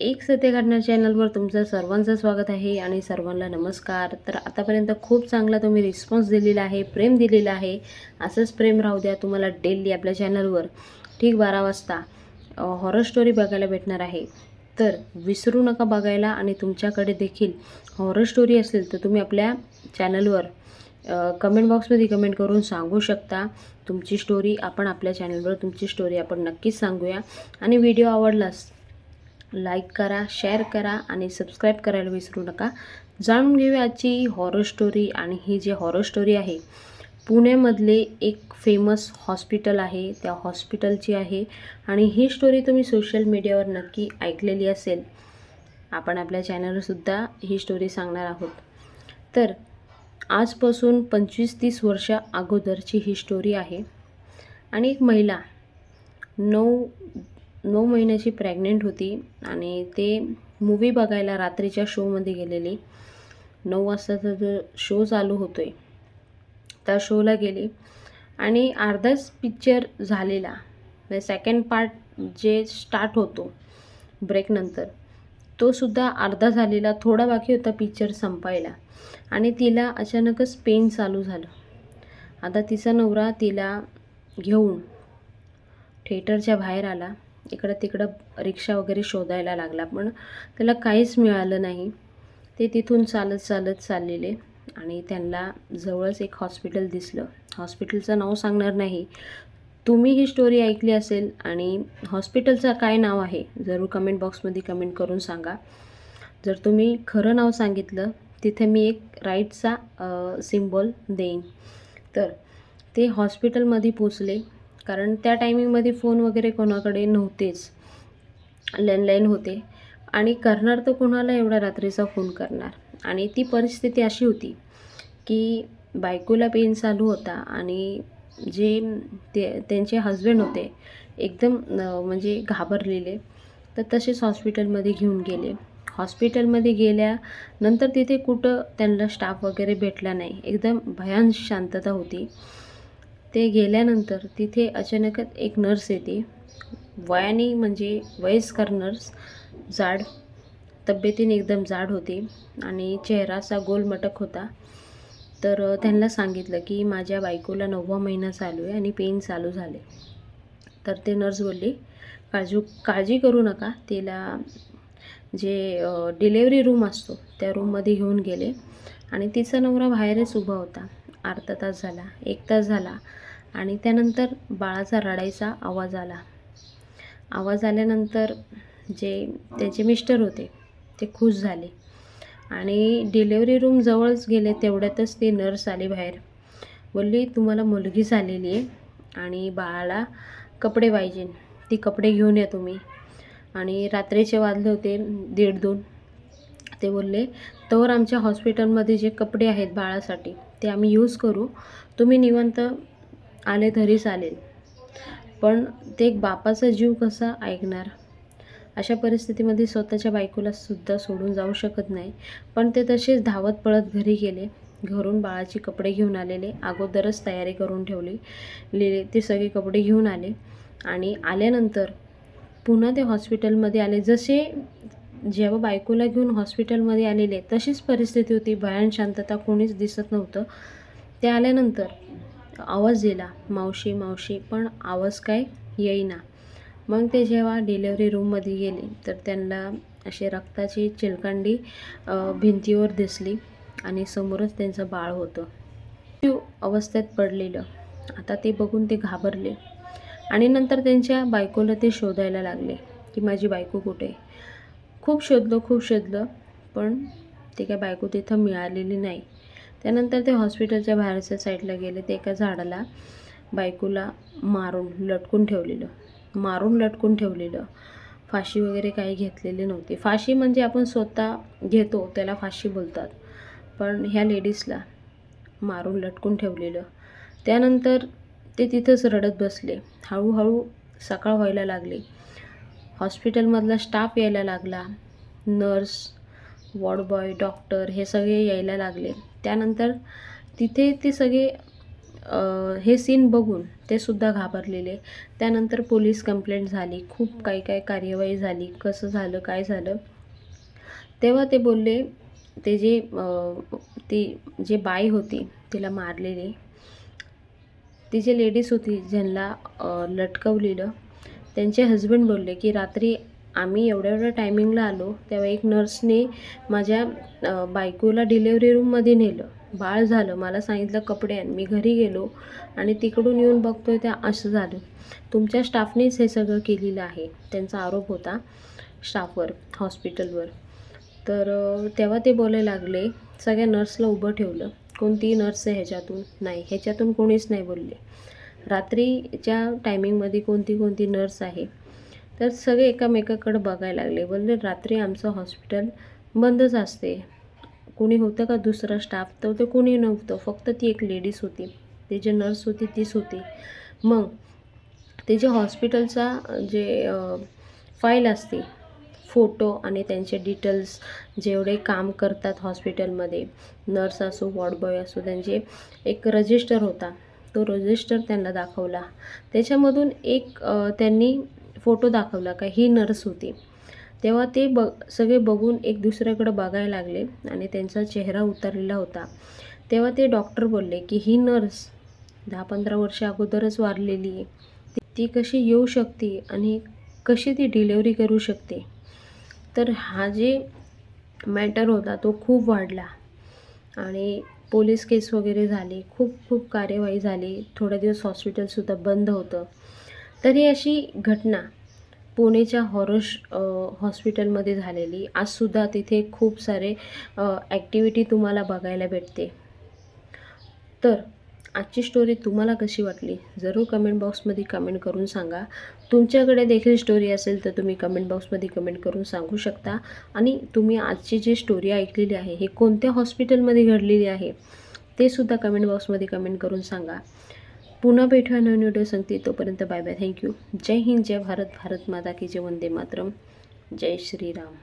एक सत्य घटना चॅनलवर तुमचं सर्वांचं स्वागत आहे आणि सर्वांना नमस्कार. तर आतापर्यंत खूप चांगला तुम्ही रिस्पॉन्स दिलेला आहे प्रेम दिलेलं आहे. असंच प्रेम राहू द्या तुम्हाला डेली आपल्या चॅनलवर. ठीक बारा वाजता हॉरर स्टोरी बघायला भेटणार आहे. तर विसरू नका बघायला आणि तुमच्याकडे देखील हॉरर स्टोरी असेल तर तुम्ही आपल्या चॅनलवर कमेंट बॉक्समध्ये कमेंट करून सांगू शकता. तुमची स्टोरी आपण आपल्या चॅनलवर तुमची स्टोरी आपण नक्कीच सांगूया. आणि व्हिडिओ आवडलास लाईक करा शेअर करा आणि सबस्क्राईब करायला विसरू नका. जाणून घेऊया आजची हॉरर स्टोरी आणि ही जी हॉरर स्टोरी आहे पुण्यामधले एक फेमस हॉस्पिटल आहे त्या हॉस्पिटलची आहे आणि ही स्टोरी तुम्ही सोशल मीडियावर नक्की ऐकलेली असेल. आपण आपल्या चॅनलवरसुद्धा ही स्टोरी सांगणार आहोत. तर आजपासून पंचवीस तीस वर्ष अगोदरची ही स्टोरी आहे. आणि एक महिला नऊ नऊ महिन्याची प्रेग्नेंट होती आणि ते मूवी बघायला रात्रीच्या शोमध्ये गेलेली. नऊ वाजताचा जो शो चालू होतो आहे त्या शोला गेली आणि अर्धाच पिक्चर झालेला. म्हणजे सेकंड पार्ट जे स्टार्ट होतो ब्रेकनंतर तोसुद्धा अर्धा झालेला थोडा बाकी होता पिक्चर संपायला. आणि तिला अचानकच पेन चालू झालं. आता तिचा नवरा तिला घेऊन थिएटरच्या बाहेर आला. इकडं तिकडं रिक्षा वगैरे शोधायला लागला पण त्याला काहीच मिळालं नाही. ते तिथून चालत चालत चाललेले आणि त्यांना जवळच एक हॉस्पिटल दिसलं. हॉस्पिटलचं नाव सांगणार नाही. तुम्ही ही स्टोरी ऐकली असेल आणि हॉस्पिटलचं काय नाव आहे जरूर कमेंट बॉक्समध्ये कमेंट करून सांगा. जर तुम्ही खरं नाव सांगितलं तिथे मी एक राईटचा सिम्बॉल देईन. तर ते हॉस्पिटलमध्ये पोचले. कारण त्या टायमिंगमध्ये फोन वगैरे कोणाकडे नव्हतेच. लँडलाईन होते. आणि करणार तर कोणाला एवढा रात्रीचा फोन करणार? आणि ती परिस्थिती अशी होती की बायकोला पेन चालू होता आणि जे ते त्यांचे हजबंड होते एकदम म्हणजे घाबरलेले तर तसेच हॉस्पिटलमध्ये घेऊन गेले. हॉस्पिटलमध्ये गेल्यानंतर तिथे कुठं त्यांना स्टाफ वगैरे भेटला नाही. एकदम भयान शांतता होती. ते गेल्यानंतर तिथे अचानकच एक नर्स येते. वयाने म्हणजे वयस्कर नर्स जाड तब्येतीने एकदम जाड होती आणि चेहरा असा गोलमटक होता. तर त्यांना सांगितलं की माझ्या बायकोला नववा महिना चालू आहे आणि पेन चालू झाले. तर ते नर्स बोलली काळजी काळजी करू नका. तिला जे डिलेवरी रूम असतो त्या रूममध्ये घेऊन गेले आणि तिचा नवरा बाहेरच उभा होता. अर्धा तास झाला एक तास झाला. आणि त्यानंतर बाळाचा रडायचा आवाज आला. आवाज आल्यानंतर जे त्याचे मिस्टर होते ते खुश झाले. आणि डिलेवरी रूम जवळच गेले तेवढ्यातच ती नर्स आली बाहेर. बोलली तुम्हाला मुलगी झालेली आहे आणि बाळाला कपडे पाहिजे. ती कपडे घेऊन या तुम्ही. आणि रात्रीचे वाजले होते दीड दोन. ते बोलले तर आमच्या हॉस्पिटलमध्ये जे कपडे आहेत बाळासाठी ते आम्ही यूज करू. तुम्ही निवंत आले तरी चालेल पण ते एक बापाचा जीव कसा ऐकणार? अशा परिस्थितीमध्ये स्वतःच्या बायकोला सुद्धा सोडून जाऊ शकत नाही. पण ते तसेच धावत पळत घरी गेले. घरून बाळाची कपडे घेऊन आलेले. अगोदरच तयारी करून ठेवली लिहिले ते सगळे कपडे घेऊन आले. आणि आल्यानंतर पुन्हा ते हॉस्पिटलमध्ये आले. जसे जेव्हा बायकोला घेऊन हॉस्पिटलमध्ये आलेले तशीच परिस्थिती होती. भयान शांतता कोणीच दिसत नव्हतं. ते आल्यानंतर आवाज दिला मावशी मावशी पण आवाज काय येईना. मग ते जेव्हा डिलेवरी रूममध्ये गेले तर त्यांना असे रक्ताची चिलकांडी भिंतीवर दिसली आणि समोरच त्यांचं बाळ होतं. मृत्यू अवस्थेत पडलेलं. आता ते बघून ते घाबरले. आणि नंतर त्यांच्या बायकोला ते शोधायला लागले की माझी बायको कुठे आहे? खूप शोधलं खूप शोधलं पण ते काय बायको तिथं मिळालेली नाही. त्यानंतर ते हॉस्पिटलच्या बाहेरच्या साईडला गेले. ते एका झाडाला बायकोला मारून लटकून ठेवलेलं. मारून लटकून ठेवलेलं. फाशी वगैरे काही घेतलेली नव्हती. फाशी म्हणजे आपण स्वतः घेतो त्याला फाशी बोलतात. पण ह्या लेडीजला मारून लटकून ठेवलेलं. त्यानंतर ते तिथंच रडत बसले. हळूहळू सकाळ व्हायला लागली. हॉस्पिटलमधला स्टाफ यायला लागला. नर्स वॉर्ड बॉय डॉक्टर हे सगळे यायला लागले. त्यानंतर तिथे ते सगळे हे सीन बघून ते सुद्धा घाबरलेले. त्यानंतर पोलीस कंप्लेंट झाली. खूप काही काही कार्यवाही झाली. कसं झालं काय झालं? तेव्हा ते बोलले ते जे ती जे बाई होती तिला मारलेली. ती जी लेडीज होती ज्यांना लटकवलेलं त्यांचे हजबंड बोलले की रात्री आम्ही एवढ्या एवढ्या टायमिंगला आलो तेव्हा एक नर्सने माझ्या बायकोला डिलेवरी रूममध्ये नेलं. बाळ झालं मला सांगितलं कपडे आण. मी घरी गेलो आणि तिकडून येऊन बघतोय त्या असं झालं. तुमच्या स्टाफनेच हे सगळं केलेलं आहे. त्यांचा आरोप होता स्टाफवर हॉस्पिटलवर तर तेव्हा ते बोलायला लागले सगळ्या नर्सला उभं ठेवलं. कोणतीही नर्स आहे ह्याच्यातून नाही ह्याच्यातून कोणीच नाही बोलले. रात्रीच्या टायमिंगमध्ये कोणती कोणती नर्स आहे तर सगळे एकामेकाकडे बघायला लागले. बोलले रात्री आमचं हॉस्पिटल बंदच असते. कोणी होतं का दुसरा स्टाफ? तर ते कोणी नव्हतं. फक्त ती एक लेडीज होती. ती जे नर्स होती तीच होती. मग ते जे हॉस्पिटलचा जे फाईल असते फोटो आणि त्यांचे डिटेल्स जेवढे काम करतात हॉस्पिटलमध्ये नर्स असो वॉर्डबॉय असो त्यांचे एक रजिस्टर होता. तो रजिस्टर त्यांना दाखवला. त्याच्यामधून एक त्यांनी फोटो दाखवला का ही नर्स होती. तेव्हा ते ब सगळे बघून एक दुसऱ्याकडं बघायला लागले आणि त्यांचा चेहरा उतरलेला होता. तेव्हा ते डॉक्टर बोलले की ही नर्स दहा पंधरा वर्ष अगोदरच वारलेली आहे. ती- कशी येऊ शकते आणि कशी ती डिलेवरी करू शकते? तर हा जे मॅटर होता तो खूप वाढला आणि पोलीस केस वगैरे झाली खूप खूप कार्यवाही झाली. थोड्या दिवस हॉस्पिटलसुद्धा बंद होतं. तर ही अशी घटना पुणेच्या हॉरश हॉस्पिटलमध्ये झालेली. आजसुद्धा तिथे खूप सारे ॲक्टिव्हिटी तुम्हाला बघायला भेटते. तर आजची स्टोरी तुम्हाला कशी वाटली? जरूर कमेंट बॉक्समध्ये कमेंट करून सांगा. तुमच्याकडे देखील स्टोरी असेल तर तुम्ही कमेंट बॉक्समध्ये कमेंट करून सांगू शकता. आणि तुम्ही आजची जी स्टोरी ऐकलेली आहे हे कोणत्या हॉस्पिटलमध्ये घडलेली आहे ते सुद्धा कमेंट बॉक्समध्ये कमेंट करून सांगा. पुन्हा भेटूया नवीन व्हिडिओ सांगते. तोपर्यंत bye bye thank you Jai Hind Jai Bharat. Bharat Mata की जय वंदे मातरम. जय श्रीराम.